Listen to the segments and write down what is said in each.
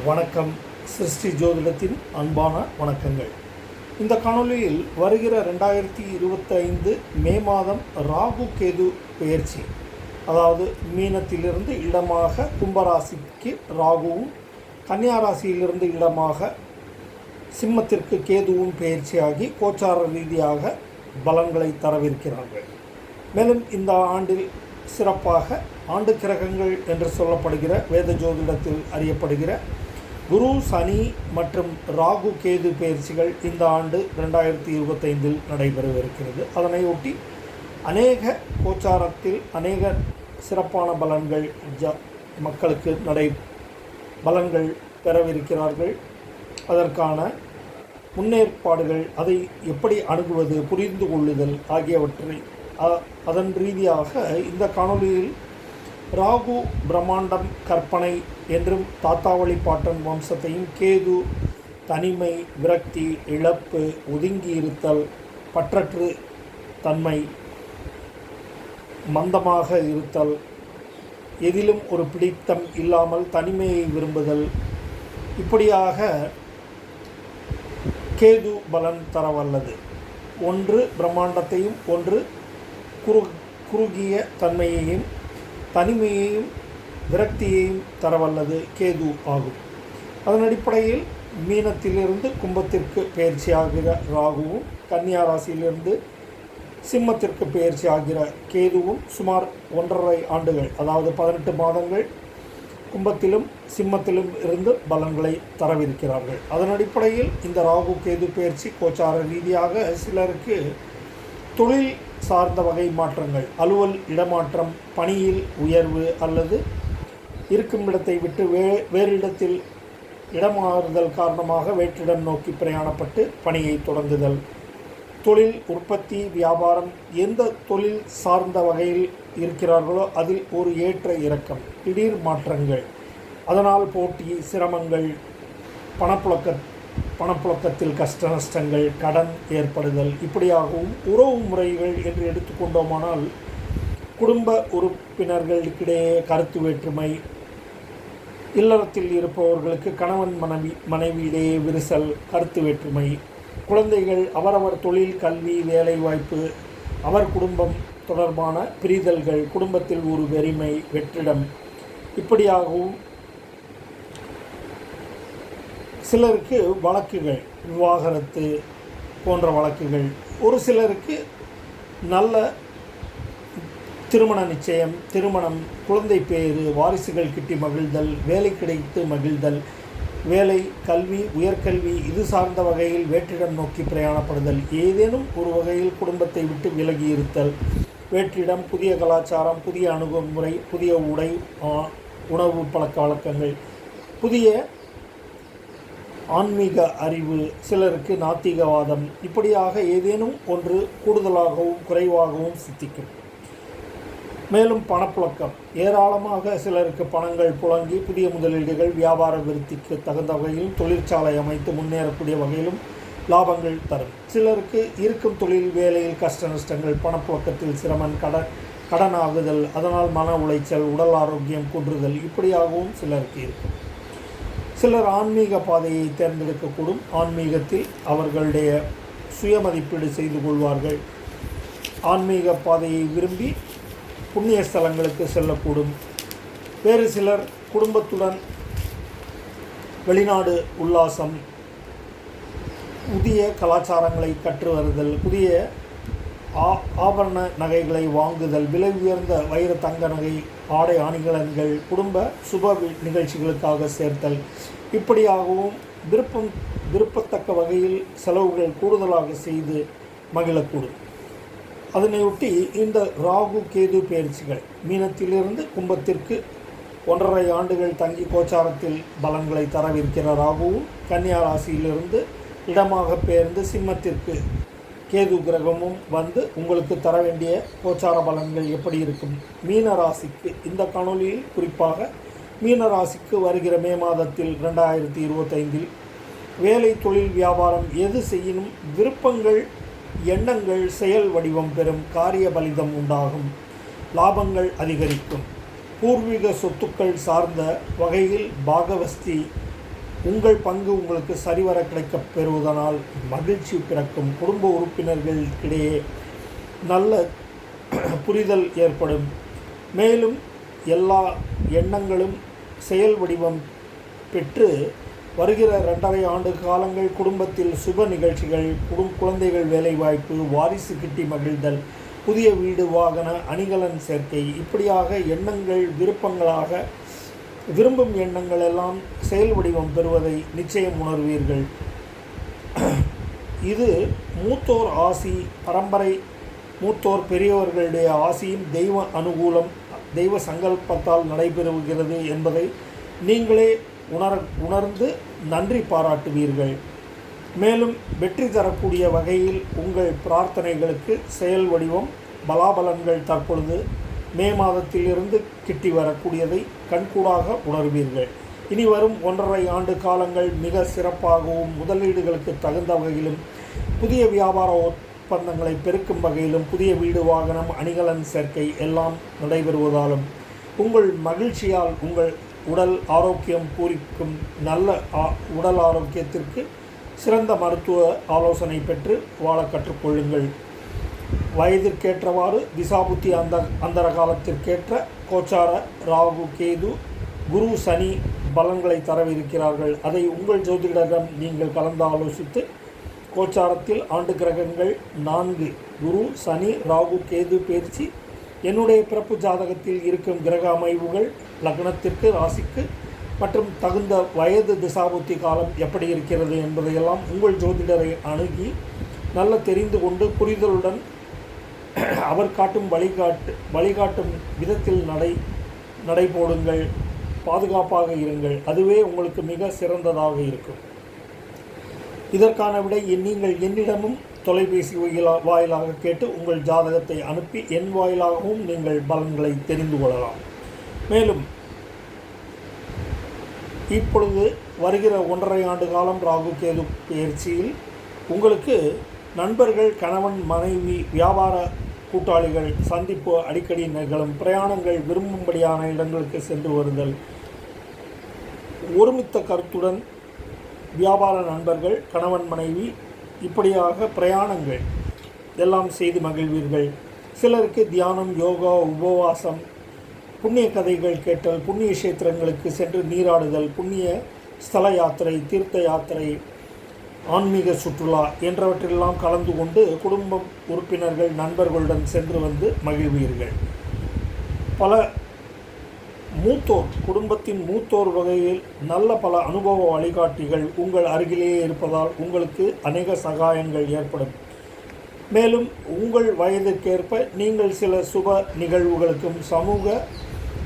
வணக்கம். சிருஷ்டி ஜோதிடத்தின் அன்பான வணக்கங்கள். இந்த காணொலியில் வருகிற ரெண்டாயிரத்தி இருபத்தைந்து மே மாதம் ராகு கேது பெயர்ச்சி அதாவது மீனத்திலிருந்து இடமாக கும்பராசிக்கு ராகுவும் கன்னியா ராசியிலிருந்து இடமாக சிம்மத்திற்கு கேதுவும் பெயர்ச்சியாகி கோச்சார ரீதியாக பலன்களை தரவிருக்கிறார்கள். மேலும் இந்த ஆண்டில் சிறப்பாக ஆண்டு கிரகங்கள் என்று சொல்லப்படுகிற வேத ஜோதிடத்தில் அறியப்படுகிற குரு சனி மற்றும் ராகு கேது பயிற்சிகள் இந்த ஆண்டு ரெண்டாயிரத்தி இருபத்தைந்தில் நடைபெறவிருக்கிறது. அதனை ஒட்டி அநேக கோச்சாரத்தில் அநேக சிறப்பான பலன்கள் ஜ மக்களுக்கு நடை பலன்கள் பெறவிருக்கிறார்கள். அதற்கான முன்னேற்பாடுகள் அதை எப்படி அணுகுவது புரிந்து கொள்ளுதல் ஆகியவற்றை அதன் ரீதியாக இந்த காணொளியில் ராகு பிரம்மாண்டம் கற்பனை என்றும் தாத்தாவளி பாட்டன் வம்சத்தையும் கேது தனிமை விரக்தி இழப்பு ஒதுங்கி இருத்தல் பற்றற்று தன்மை மந்தமாக இருத்தல் எதிலும் ஒரு பிடித்தம் இல்லாமல் தனிமையை விரும்புதல். இப்படியாக கேது பலன் தரவல்லது. ஒன்று பிரம்மாண்டத்தையும் ஒன்று குறு குறுகிய தன்மையையும் தனிமையையும் விரக்தியையும் தரவல்லது கேது ஆகும். அதன் அடிப்படையில் மீனத்திலிருந்து கும்பத்திற்கு பயிற்சியாகிற ராகுவும் கன்னியா ராசியிலிருந்து சிம்மத்திற்கு பயிற்சி ஆகிற கேதுவும் சுமார் ஒன்றரை ஆண்டுகள் அதாவது பதினெட்டு மாதங்கள் கும்பத்திலும் சிம்மத்திலும் இருந்து பலன்களை தரவிருக்கிறார்கள். அதன் அடிப்படையில் இந்த ராகு கேது பயிற்சி கோச்சார ரீதியாக சிலருக்கு தொழில் சார்ந்த வகை மாற்றங்கள். அலுவல் இடமாற்றம் பணியில் உயர்வு அல்லது இருக்கும் இடத்தை விட்டு வே வேறு இடத்தில் இடமாறுதல் காரணமாக வேற்றிடம் நோக்கி பிரயாணப்பட்டு பணியை தொடங்குதல். தொழில் உற்பத்தி வியாபாரம் எந்த தொழில் சார்ந்த வகையில் இருக்கிறார்களோ அதில் ஒரு ஏற்ற இறக்கம் திடீர் மாற்றங்கள். அதனால் போட்டி சிரமங்கள் பணப்புழக்க பணப்புழக்கத்தில் கஷ்ட நஷ்டங்கள் கடன் ஏற்படுதல் இப்படியாகவும் உறவு முறைகள் என்று எடுத்துக்கொண்டோமானால் குடும்ப உறுப்பினர்களுக்கிடையே கருத்து வேற்றுமை இல்லறத்தில் இருப்பவர்களுக்கு கணவன் மனைவி மனைவியிடையே விரிசல் கருத்து வேற்றுமை குழந்தைகள் அவரவர் தொழில் கல்வி வேலைவாய்ப்பு அவர் குடும்பம் தொடர்பான பிரிதல்கள் குடும்பத்தில் ஒரு வெறிமை வெற்றிடம் இப்படியாகவும் சிலருக்கு வழக்குகள் விவாகரத்து போன்ற வழக்குகள். ஒரு சிலருக்கு நல்ல திருமண நிச்சயம் திருமணம் குழந்தை பேறு வாரிசுகள் கிட்டி மகிழ்தல் வேலை கிடைத்து மகிழ்தல் வேலை கல்வி உயர்கல்வி இது சார்ந்த வகையில் வேற்றிடம் நோக்கி பிரயாணப்படுதல். ஏதேனும் ஒரு வகையில் குடும்பத்தை விட்டு விலகி இருத்தல். வேற்றிடம் புதிய கலாச்சாரம் புதிய அணுகுமுறை புதிய உடை உணவு பழக்க வழக்கங்கள். புதிய ஆன்மீக அறிவு சிலருக்கு நாத்திகவாதம் இப்படியாக ஏதேனும் ஒன்று கூடுதலாகவும் குறைவாகவும் சித்திக்கும். மேலும் பணப்புழக்கம். ஏராளமாக சிலருக்கு பணங்கள் புழங்கி புதிய முதலீடுகள் வியாபார விருத்திக்கு தகுந்த வகையில் தொழிற்சாலை அமைத்து முன்னேறக்கூடிய வகையிலும் லாபங்கள் தரும். சிலருக்கு இருக்கும் தொழில் வேலையில் கஷ்ட நஷ்டங்கள் பணப்புழக்கத்தில் சிரமம் கடன் கடனாகுதல் அதனால் மன உளைச்சல் உடல் ஆரோக்கியம் குன்றுதல் இப்படியாகவும் சிலருக்கு இருக்கும். சிலர் ஆன்மீக பாதையை தேர்ந்தெடுக்கக்கூடும். ஆன்மீகத்தில் அவர்களுடைய சுயமதிப்பீடு செய்து கொள்வார்கள். ஆன்மீக பாதையை விரும்பி புண்ணிய ஸ்தலங்களுக்கு செல்லக்கூடும். வேறு சிலர் குடும்பத்துடன் வெளிநாடு உல்லாசம் புதிய கலாச்சாரங்களை கற்று வருதல் புதிய ஆ ஆபரண நகைகளை வாங்குதல் விலை உயர்ந்த வைர தங்க நகை ஆடை அணிகலன்கள் குடும்ப சுப நிகழ்ச்சிகளுக்காக சேர்த்தல். இப்படியாகவும் விருப்பம் விருப்பத்தக்க வகையில் செலவுகள் கூடுதலாக செய்து மகிழக்கூடும். அதனையொட்டி இந்த ராகு கேது பயிற்சிகள் மீனத்திலிருந்து கும்பத்திற்கு ஒன்றரை ஆண்டுகள் தங்கி கோச்சாரத்தில் பலன்களை தரவிருக்கிற ராகுவும் கன்னியா ராசியிலிருந்து இடமாக பெயர்ந்து சிம்மத்திற்கு கேது கிரகமும் வந்து உங்களுக்கு தர வேண்டிய கோச்சார பலன்கள் எப்படி இருக்கும்? மீன ராசிக்கு இந்த காணொலியில் குறிப்பாக மீன ராசிக்கு வருகிற மே மாதத்தில் ரெண்டாயிரத்தி இருபத்தைந்தில் வேலை தொழில் வியாபாரம் எது செய்யினும் விருப்பங்கள் எண்ணங்கள் செயல் வடிவம் பெறும் காரிய பலிதம் உண்டாகும். லாபங்கள் அதிகரிக்கும். பூர்வீக சொத்துக்கள் சார்ந்த வகையில் பாகவஸ்தி உங்கள் பங்கு உங்களுக்கு சரிவர கிடைக்கப் பெறுவதனால் மகிழ்ச்சி பிறக்கும். குடும்ப உறுப்பினர்களுக்கிடையே நல்ல புரிதல் ஏற்படும். மேலும் எல்லா எண்ணங்களும் செயல் வடிவம் பெற்று வருகிற ரெண்டரை ஆண்டு காலங்கள் குடும்பத்தில் சுப நிகழ்ச்சிகள் குடும் குழந்தைகள் வேலைவாய்ப்பு வாரிசு கிட்டி மகிழ்தல் புதிய வீடு வாகன அணிகலன் சேர்க்கை. இப்படியாக எண்ணங்கள் விருப்பங்களாக விரும்பும் எண்ணங்கள் எல்லாம் செயல் வடிவம் பெறுவதை நிச்சயம் உணர்வீர்கள். இது மூத்தோர் ஆசி பரம்பரை மூத்தோர் பெரியவர்களுடைய ஆசியும் தெய்வ அனுகூலம் தெய்வ சங்கல்பத்தால் நடைபெறுகிறது என்பதை நீங்களே உணர உணர்ந்து நன்றி பாராட்டுவீர்கள். மேலும் வெற்றி தரக்கூடிய வகையில் உங்கள் பிரார்த்தனைகளுக்கு செயல் வடிவம் பலாபலன்கள் தற்பொழுது மே மாதத்திலிருந்து கிட்டி வரக்கூடியதை கண்கூடாக உணர்வீர்கள். இனி வரும் ஒன்றரை ஆண்டு காலங்கள் மிக சிறப்பாகவும் முதலீடுகளுக்கு தகுந்த வகையிலும் புதிய வியாபார ஒப்பந்தங்களை பெருக்கும் வகையிலும் புதிய வீடு வாகனம் அணிகலன் சேர்க்கை எல்லாம் நடைபெறுவதாலும் உங்கள் மகிழ்ச்சியால் உங்கள் உடல் ஆரோக்கியம் பூரிக்கும் நல்ல ஆ- உடல் ஆரோக்கியத்திற்கு சிறந்த மருத்துவ ஆலோசனை பெற்று வாழ கற்றுக்கொள்ளுங்கள். வயதிற்கேற்றவாறு திசாபுத்தி அந்த அந்தர காலத்திற்கேற்ற கோச்சார ராகு கேது குரு சனி பலன்களை தரவிருக்கிறார்கள். அதை உங்கள் ஜோதிடரிடம் நீங்கள் கலந்து ஆலோசித்து கோச்சாரத்தில் ஆண்டு கிரகங்கள் நான்கு குரு சனி ராகு கேது பயிற்சி என்னுடைய பிறப்பு ஜாதகத்தில் இருக்கும் கிரக அமைவுகள் லக்னத்திற்கு ராசிக்கு மற்றும் தகுந்த வயது திசாபுத்தி காலம் எப்படி இருக்கிறது என்பதையெல்லாம் உங்கள் ஜோதிடரை அணுகி நல்ல தெரிந்து கொண்டு புரிதலுடன் அவர் காட்டும் வழிகாட்டு வழிகாட்டும் விதத்தில் நடை நடைபோடுங்கள். பாதுகாப்பாக இருங்கள். அதுவே உங்களுக்கு மிக சிறந்ததாக இருக்கும். இதற்கான விடை நீங்கள் என்னிடமும் தொலைபேசி வாயிலாக கேட்டு உங்கள் ஜாதகத்தை அனுப்பி என் வாயிலாகவும் நீங்கள் பலன்களை தெரிந்து கொள்ளலாம். மேலும் இப்பொழுது வருகிற ஒன்றரை ஆண்டு காலம் ராகு கேது பயிற்சியில் உங்களுக்கு நண்பர்கள் கணவன் மனைவி வியாபார கூட்டாளிகள் சந்திப்பு அடிக்கடி நிகழும் பிரயாணங்கள் விரும்பும்படியான இடங்களுக்கு சென்று வருதல். ஒருமித்த கருத்துடன் வியாபார நண்பர்கள் கணவன் மனைவி இப்படியாக பிரயாணங்கள் எல்லாம் செய்து மகிழ்வீர்கள். சிலருக்கு தியானம் யோகா உபவாசம் புண்ணிய கதைகள் கேட்டல் புண்ணிய கஷேத்திரங்களுக்கு சென்று நீராடுதல் புண்ணிய ஸ்தல யாத்திரை தீர்த்த யாத்திரை ஆன்மீக சுற்றுலா என்றவற்றெல்லாம் கலந்து கொண்டு குடும்பம் உறுப்பினர்கள் நண்பர்களுடன் சென்று வந்து மகிழ்வீர்கள். பல மூத்தோர் குடும்பத்தின் மூத்தோர் வகையில் நல்ல பல அனுபவ வழிகாட்டிகள் உங்கள் அருகிலேயே இருப்பதால் உங்களுக்கு அநேக சகாயங்கள் ஏற்படும். மேலும் உங்கள் வயதுக்கேற்ப நீங்கள் சில சுப நிகழ்வுகளுக்கும் சமூக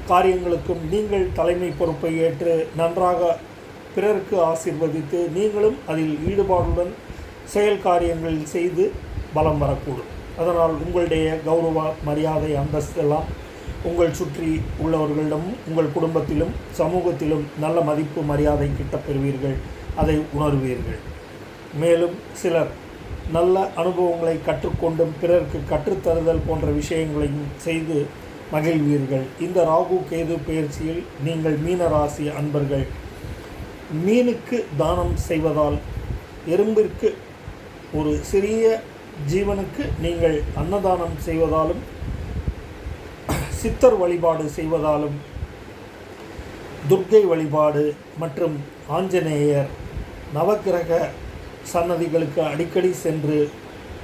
காரியங்களுக்கும் நீங்கள் தலைமை பொறுப்பை ஏற்று நன்றாக பிறருக்கு ஆசீர்வதித்து நீங்களும் அதில் ஈடுபாடுடன் செயல் காரியங்கள் செய்து பலம் வரக்கூடும். அதனால் உங்களுடைய கௌரவ மரியாதை அந்தஸ்தெல்லாம் உங்கள் சுற்றி உள்ளவர்களிடமும் உங்கள் குடும்பத்திலும் சமூகத்திலும் நல்ல மதிப்பு மரியாதை கிட்ட பெறுவீர்கள். அதை உணர்வீர்கள். மேலும் சிலர் நல்ல அனுபவங்களை கற்றுக்கொண்டும் பிறருக்கு கற்றுத்தருதல் போன்ற விஷயங்களையும் செய்து மகிழ்வீர்கள். இந்த ராகு கேது பயிற்சியில் நீங்கள் மீன ராசி அன்பர்கள். மீனுக்கு தானம் செய்வதால் எறும்பிற்கு ஒரு சிறிய ஜீவனுக்கு நீங்கள் அன்னதானம் செய்வதாலும் சித்தர் வழிபாடு செய்வதாலும் துர்க்கை வழிபாடு மற்றும் ஆஞ்சநேயர் நவக்கிரக சன்னதிகளுக்கு அடிக்கடி சென்று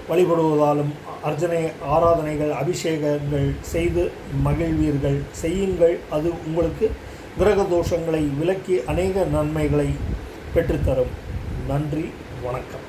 வழிபடுவதாலும் அர்ச்சனை ஆராதனைகள் அபிஷேகங்கள் செய்து மகிழ்வீர்கள். செய்யுங்கள். அது உங்களுக்கு கிரக தோஷங்களை விலக்கி அநேக நன்மைகளை பெற்றுத்தரும். நன்றி வணக்கம்.